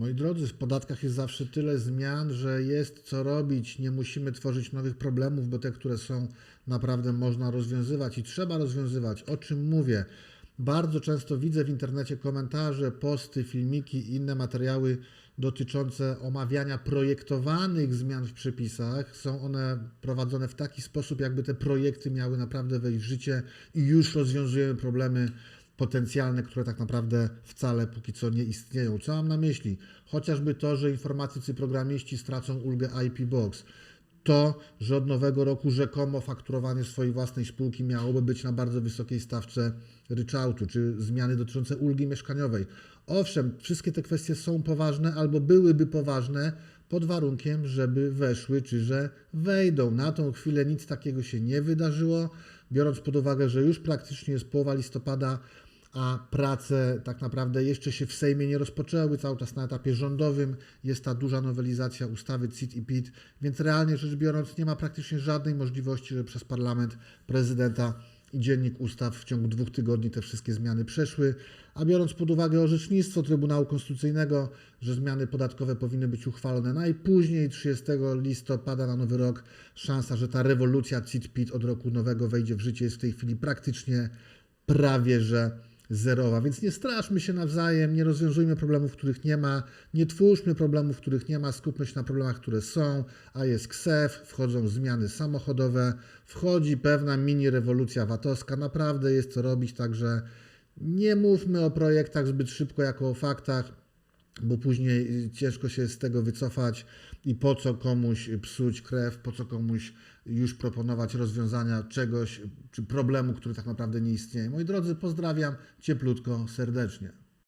Moi drodzy, w podatkach jest zawsze tyle zmian, że jest co robić. Nie musimy tworzyć nowych problemów, bo te, które są, naprawdę można rozwiązywać i trzeba rozwiązywać. O czym mówię? Bardzo często widzę w internecie komentarze, posty, filmiki i inne materiały dotyczące omawiania projektowanych zmian w przepisach. Są one prowadzone w taki sposób, jakby te projekty miały naprawdę wejść w życie i już rozwiązujemy problemy potencjalne, które tak naprawdę wcale póki co nie istnieją. Co mam na myśli? Chociażby to, że informatycy programiści stracą ulgę IP Box. To, że od nowego roku rzekomo fakturowanie swojej własnej spółki miałoby być na bardzo wysokiej stawce ryczałtu, czy zmiany dotyczące ulgi mieszkaniowej. Owszem, wszystkie te kwestie są poważne albo byłyby poważne pod warunkiem, żeby weszły, czy że wejdą. Na tą chwilę nic takiego się nie wydarzyło, biorąc pod uwagę, że już praktycznie jest połowa listopada, a prace tak naprawdę jeszcze się w Sejmie nie rozpoczęły, cały czas na etapie rządowym jest ta duża nowelizacja ustawy CIT i PIT, więc realnie rzecz biorąc nie ma praktycznie żadnej możliwości, żeby przez parlament, prezydenta i dziennik ustaw w ciągu dwóch tygodni te wszystkie zmiany przeszły, a biorąc pod uwagę orzecznictwo Trybunału Konstytucyjnego, że zmiany podatkowe powinny być uchwalone najpóźniej 30 listopada na nowy rok, szansa, że ta rewolucja CIT-PIT od roku nowego wejdzie w życie jest w tej chwili praktycznie prawie że zerowa. Więc nie straszmy się nawzajem, nie rozwiązujmy problemów, których nie ma, nie twórzmy problemów, których nie ma, skupmy się na problemach, które są, a jest KSEF, wchodzą zmiany samochodowe, wchodzi pewna mini rewolucja VAT-owska, naprawdę jest co robić, także nie mówmy o projektach zbyt szybko jako o faktach, bo później ciężko się z tego wycofać i po co komuś psuć krew, po co komuś już proponować rozwiązania czegoś czy problemu, który tak naprawdę nie istnieje. Moi drodzy, pozdrawiam cieplutko, serdecznie.